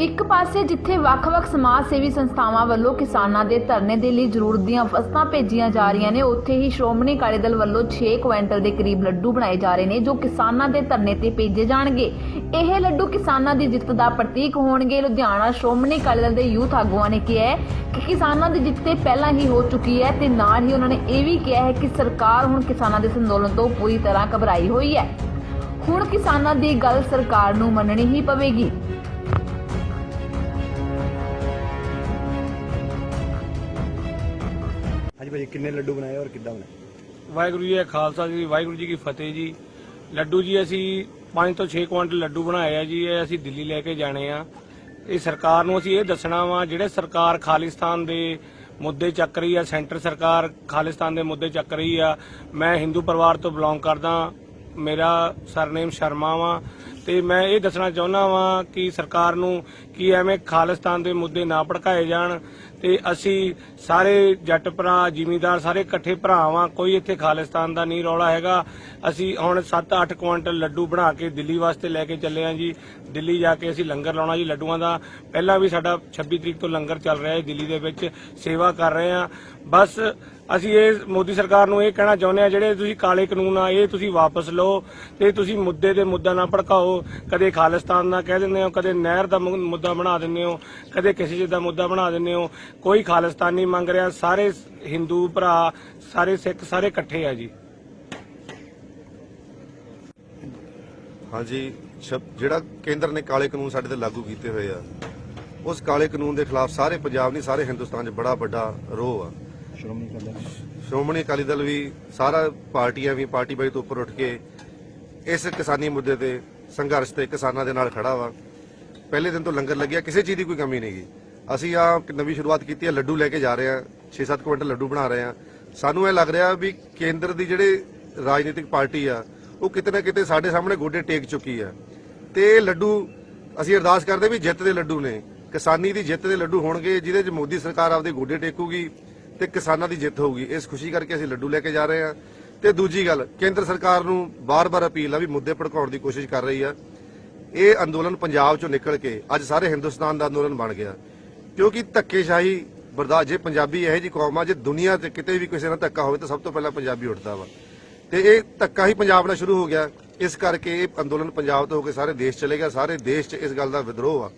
ਇੱਕ ਪਾਸੇ ਜਿੱਥੇ ਵੱਖ-ਵੱਖ ਸਮਾਜ ਸੇਵੀ ਸੰਸਥਾਵਾਂ ਵੱਲੋਂ ਕਿਸਾਨਾਂ ਦੇ ਧਰਨੇ ਦੇ ਲਈ ਜ਼ਰੂਰਤ ਦੀਆਂ ਵਸਤਾਂ ਭੇਜੀਆਂ ਜਾ ਰਹੀਆਂ ਨੇ, ਉੱਥੇ ਹੀ ਸ਼੍ਰੋਮਣੀ ਅਕਾਲੀ ਦਲ ਵੱਲੋਂ 6 ਕੁਇੰਟਲ ਦੇ ਕਰੀਬ ਲੱਡੂ ਬਣਾਏ ਜਾ ਰਹੇ ਨੇ, ਜੋ ਕਿਸਾਨਾਂ ਦੇ ਧਰਨੇ ਤੇ ਭੇਜੇ ਜਾਣਗੇ। ਇਹ ਲੱਡੂ ਕਿਸਾਨਾਂ ਦੀ ਜਿੱਤ ਦਾ ਪ੍ਰਤੀਕ ਹੋਣਗੇ। ਲੁਧਿਆਣਾ ਸ਼੍ਰੋਮਣੀ ਅਕਾਲੀ ਦਲ ਦੇ ਯੂਥ ਆਗੂਆਂ ਨੇ ਕਿਹਾ ਕਿ ਕਿਸਾਨਾਂ ਦੀ ਜਿੱਤ ਤੇ ਪਹਿਲਾਂ ਹੀ ਹੋ ਚੁੱਕੀ ਹੈ ਤੇ ਨਾਲ ਹੀ ਉਹਨਾਂ ਨੇ ਇਹ ਵੀ ਕਿਹਾ ਹੈ ਕਿ ਸਰਕਾਰ ਹੁਣ ਕਿਸਾਨਾਂ ਦੇ ਇਸ ਅੰਦੋਲਨ ਤੋਂ ਪੂਰੀ ਤਰ੍ਹਾਂ ਘਬਰਾਈ ਹੋਈ ਹੈ। ਹੁਣ ਕਿਸਾਨਾਂ ਦੀ ਗੱਲ ਸਰਕਾਰ ਨੂੰ ਮੰਨਣੀ ਹੀ ਪਵੇਗੀ। ਹਾਂਜੀ ਭਾਜੀ ਕਿੰਨੇ ਲੱਡੂ ਬਣਾਏ ਔਰ ਕਿੱਦਾਂ ਬਣਾਏ? ਵਾਹਿਗੁਰੂ ਜੀ ਕਾ ਖਾਲਸਾ ਜੀ, ਵਾਹਿਗੁਰੂ ਜੀ ਕੀ ਫਤਿਹ ਜੀ। ਲੱਡੂ ਜੀ, ਅਸੀਂ 5 ਤੋਂ 6 ਕੁਇੰਟਲ ਲੱਡੂ ਬਣਾਏ ਆ ਜੀ, ਇਹ ਅਸੀਂ ਦਿੱਲੀ ਲੈ ਕੇ ਜਾਣੇ ਆ। ਇਹ ਸਰਕਾਰ ਨੂੰ ਅਸੀਂ ਇਹ ਦੱਸਣਾ ਵਾ, ਜਿਹੜੇ ਸਰਕਾਰ ਖਾਲਿਸਤਾਨ ਦੇ ਮੁੱਦੇ ਚੱਕ ਰਹੀ ਆ, ਸੈਂਟਰ ਸਰਕਾਰ ਖਾਲਿਸਤਾਨ ਦੇ ਮੁੱਦੇ ਚੱਕ ਰਹੀ ਆ, ਮੈਂ ਹਿੰਦੂ ਪਰਿਵਾਰ ਤੋਂ ਬਿਲੋਂਗ ਕਰਦਾ, ਮੇਰਾ ਸਰਨੇਮ ਸ਼ਰਮਾ ਵਾ। ਤੇ ਮੈਂ ਇਹ ਦੱਸਣਾ ਚਾਹੁੰਦਾ ਵਾਂ ਕਿ ਸਰਕਾਰ ਨੂੰ ਕਿ ਐਵੇਂ ਖਾਲਿਸਤਾਨ ਦੇ ਮੁੱਦੇ ਨਾ ਭੜਕਾਏ ਜਾਣ ਤੇ ਅਸੀਂ ਸਾਰੇ ਜੱਟ ਭਰਾ, ਜ਼ਿਮੀਂਦਾਰ ਸਾਰੇ ਇਕੱਠੇ ਭਰਾ ਵਾਂ ਕੋਈ ਇੱਥੇ ਖਾਲਿਸਤਾਨ ਦਾ ਨਹੀਂ ਰੌਲਾ ਹੈਗਾ। ਅਸੀਂ ਹੁਣ 7-8 ਕੁਇੰਟਲ ਲੱਡੂ ਬਣਾ ਕੇ ਦਿੱਲੀ ਵਾਸਤੇ ਲੈ ਕੇ ਚੱਲੇ ਆਂ ਜੀ। ਦਿੱਲੀ ਜਾ ਕੇ ਅਸੀਂ ਲੰਗਰ ਲਾਉਣਾ ਜੀ ਲੱਡੂਆਂ ਦਾ। ਪਹਿਲਾਂ ਵੀ ਸਾਡਾ 26 ਤਰੀਕ ਤੋਂ ਲੰਗਰ ਚੱਲ ਰਿਹਾ ਹੈ ਦਿੱਲੀ ਦੇ ਵਿੱਚ, ਸੇਵਾ ਕਰ ਰਹੇ ਆਂ। ਬਸ ਅਸੀਂ ਇਹ ਮੋਦੀ ਸਰਕਾਰ ਨੂੰ ਇਹ ਕਹਿਣਾ ਚਾਹੁੰਦੇ ਆ, ਜਿਹੜੇ ਤੁਸੀਂ ਕਾਲੇ ਕਾਨੂੰਨ ਆ, ਇਹ ਤੁਸੀਂ ਵਾਪਸ ਲਓ ਤੇ ਤੁਸੀਂ ਮੁੱਦੇ ਦੇ ਮੁੱਦਾ ਨਾ ਭੜਕਾਓ। ਕਦੇ ਖਾਲਿਸਤਾਨ ਦਾ ਕਹਿ ਦਿੰਦੇ ਹੋ ਕਦੇ ਨਹਿਰ ਦਾ ਮੁੱਦਾ ਮੁੱਦਾ ਬਣਾ ਦਿੰਦੇ ਹੋ ਕਦੇ ਕਿਸੇ ਚੀਜ਼ ਦਾ ਮੁੱਦਾ ਬਣਾ ਦਿੰਦੇ ਹੋ। ਕੋਈ ਖਾਲਿਸਤਾਨ ਮੰਗ ਰਿਹਾ ਸਾਰੇ ਹਿੰਦੂ ਭਰਾ ਸਾਰੇ ਸਿੱਖ ਸਾਰੇ ਇਕੱਠੇ ਆ ਜੀ। ਹਾਂਜੀ ਸ਼ਬ- ਜਿਹੜਾ ਕੇਂਦਰ ਨੇ ਕਾਲੇ ਕਾਨੂੰਨ ਸਾਡੇ ਤੇ ਲਾਗੂ ਕੀਤੇ ਹੋਏ ਆ ਉਸ ਕਾਲੇ ਕਾਨੂੰਨ ਦੇ ਖਿਲਾਫ ਸਾਰੇ ਪੰਜਾਬ ਨਹੀਂ ਸਾਰੇ ਹਿੰਦੁਸਤਾਨ 'ਚ ਬੜਾ ਵੱਡਾ ਰੋਹ ਆ। ਸ਼੍ਰੋਮਣੀ ਅਕਾਲੀ ਦਲ ਸ਼੍ਰੋਮਣੀ ਅਕਾਲੀ ਦਲ ਵੀ ਸਾਰਾ ਪਾਰਟੀਆਂ ਵੀ ਪਾਰਟੀ ਬਾਈ ਤੋਂ ਉੱਪਰ ਉੱਠ ਕੇ ਇਸ ਕਿਸਾਨੀ ਮੁੱਦੇ ਤੇ ਸੰਘਰਸ਼ ਤੇ ਕਿਸਾਨਾਂ ਦੇ ਨਾਲ ਖੜਾ ਵਾ। ਪਹਿਲੇ ਦਿਨ ਤੋਂ ਲੰਗਰ ਲੱਗਿਆ, ਕਿਸੇ ਚੀਜ਼ ਦੀ ਕੋਈ ਕਮੀ ਨਹੀਂਗੀ ਅਸੀਂ ਆ ਨਵੀਂ ਸ਼ੁਰੂਆਤ ਕੀਤੀ ਹੈ, ਲੱਡੂ ਲੈ ਕੇ ਜਾ ਰਹੇ ਆ 6-7 ਕੁਇੰਟਲ ਲੱਡੂ ਬਣਾ ਰਹੇ ਆ ਸਾਨੂੰ ਇਹ ਲੱਗ ਰਿਹਾ ਵੀ ਕੇਂਦਰ ਦੀ ਜਿਹੜੇ ਰਾਜਨੀਤਿਕ ਪਾਰਟੀ ਆ, ਉਹ ਕਿਤੇ ਨਾ ਕਿਤੇ ਸਾਡੇ ਸਾਹਮਣੇ ਗੋਡੇ ਟੇਕ ਚੁੱਕੀ ਆ। ਤੇ ਲੱਡੂ ਅਸੀਂ ਅਰਦਾਸ ਕਰਦੇ ਵੀ ਜਿੱਤ ਦੇ ਲੱਡੂ ਨੇ। ਕਿਸਾਨੀ ਦੀ ਜਿੱਤ ਦੇ ਲੱਡੂ ਹੋਣਗੇ, ਜਿਹਦੇ 'ਚ ਮੋਦੀ ਸਰਕਾਰ ਆਪਦੇ ਗੋਡੇ ਟੇਕੂਗੀ ਤੇ ਕਿਸਾਨਾਂ ਦੀ ਜਿੱਤ ਹੋਊਗੀ। ਇਸ ਖੁਸ਼ੀ ਕਰਕੇ ਅਸੀਂ ਲੱਡੂ ਲੈ ਕੇ ਜਾ ਰਹੇ ਹਾਂ। ਤੇ ਦੂਜੀ ਗੱਲ, ਕੇਂਦਰ ਸਰਕਾਰ ਨੂੰ ਬਾਰ-ਬਾਰ ਅਪੀਲ ਆ ਵੀ ਮੁੱਦੇ ਭੜਕਾਉਣ ਦੀ ਕੋਸ਼ਿਸ਼ ਕਰ ਰਹੀ ਆ। ਇਹ ਅੰਦੋਲਨ ਪੰਜਾਬ ਚੋਂ ਨਿਕਲ ਕੇ ਅੱਜ ਸਾਰੇ ਹਿੰਦੁਸਤਾਨ ਦਾ ਅੰਦੋਲਨ ਬਣ ਗਿਆ। ਕਿਉਂਕਿ ਧੱਕੇਸ਼ਾਹੀ ਬਰਦਾਸ਼ਤ ਜੇ ਪੰਜਾਬੀ ਇਹੋ ਜੀ ਕੌਮ ਆ, ਜੇ ਦੁਨੀਆ ਤੇ ਕਿਤੇ ਵੀ ਕਿਸੇ ਨਾਲ ਧੱਕਾ ਹੋਵੇ ਤਾਂ ਸਭ ਤੋਂ ਪਹਿਲਾਂ ਪੰਜਾਬੀ ਉੱਠਦਾ ਵਾ। ਤੇ ਇਹ ਧੱਕਾ ਹੀ ਪੰਜਾਬ ਨਾਲ ਸ਼ੁਰੂ ਹੋ ਗਿਆ। ਇਸ ਕਰਕੇ ਇਹ ਅੰਦੋਲਨ ਪੰਜਾਬ ਤੋਂ ਹੋ ਕੇ ਸਾਰੇ ਦੇਸ਼ ਚਲੇ ਗਿਆ। ਸਾਰੇ ਦੇਸ਼ 'ਚ ਇਸ ਗੱਲ ਦਾ ਵਿਦਰੋਹ ਆ।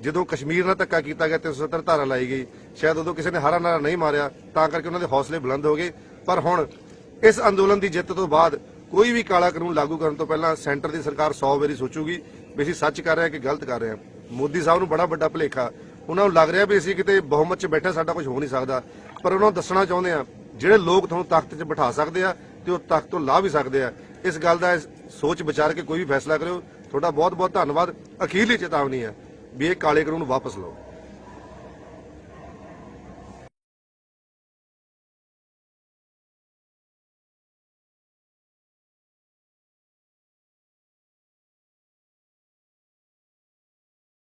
ਜਦੋਂ ਕਸ਼ਮੀਰ ਨਾਲ ਧੱਕਾ ਕੀਤਾ ਗਿਆ 370 ਧਾਰਾ ਲਾਈ ਗਈ। ਸ਼ਾਇਦ ਉਦੋਂ ਕਿਸੇ ਨੇ ਹਰਾ ਨਾਰਾ ਨਹੀਂ ਮਾਰਿਆ, ਤਾਂ ਕਰਕੇ ਉਹਨਾਂ ਦੇ ਹੌਸਲੇ ਬੁਲੰਦ ਹੋ ਗਏ। ਪਰ ਹੁਣ ਇਸ ਅੰਦੋਲਨ ਦੀ ਜਿੱਤ ਤੋਂ ਬਾਅਦ ਕੋਈ ਵੀ ਕਾਲਾ ਕਾਨੂੰਨ ਲਾਗੂ ਕਰਨ ਤੋਂ ਪਹਿਲਾਂ ਸੈਂਟਰ ਦੀ ਸਰਕਾਰ 100 ਵਾਰੀ ਸੋਚੂਗੀ ਵੀ ਅਸੀਂ ਸੱਚ ਕਰ ਰਹੇ ਹਾਂ ਕਿ ਗਲਤ ਕਰ ਰਹੇ ਹਾਂ। ਮੋਦੀ ਸਾਹਿਬ ਨੂੰ ਬੜਾ ਵੱਡਾ ਭੁਲੇਖਾ। ਉਹਨਾਂ ਨੂੰ ਲੱਗ ਰਿਹਾ ਵੀ ਅਸੀਂ ਕਿਤੇ ਬਹੁਮਤ 'ਚ ਬੈਠੇ ਸਾਡਾ ਕੁਝ ਹੋ ਨਹੀਂ ਸਕਦਾ। ਪਰ ਉਹਨਾਂ ਨੂੰ ਦੱਸਣਾ ਚਾਹੁੰਦੇ ਆ ਜਿਹੜੇ ਲੋਕ ਤੁਹਾਨੂੰ ਤਖਤ 'ਚ ਬਿਠਾ ਸਕਦੇ ਆ ਤੇ ਉਹ ਤਖਤ ਤੋਂ ਲਾ ਵੀ ਸਕਦੇ ਆ, ਇਸ ਗੱਲ ਦਾ ਸੋਚ ਵਿਚਾਰ ਕੇ ਕੋਈ ਵੀ ਫੈਸਲਾ ਕਰਿਓ। ਤੁਹਾਡਾ ਬਹੁਤ ਬਹੁਤ ਧੰਨਵਾਦ। ਅਖੀਰਲੀ ਚੇਤਾਵਨੀ ਹੈ ਵੀ ਇਹ ਕਾਲੇ ਕਾਨੂੰਨ ਵਾਪਸ ਲਓ।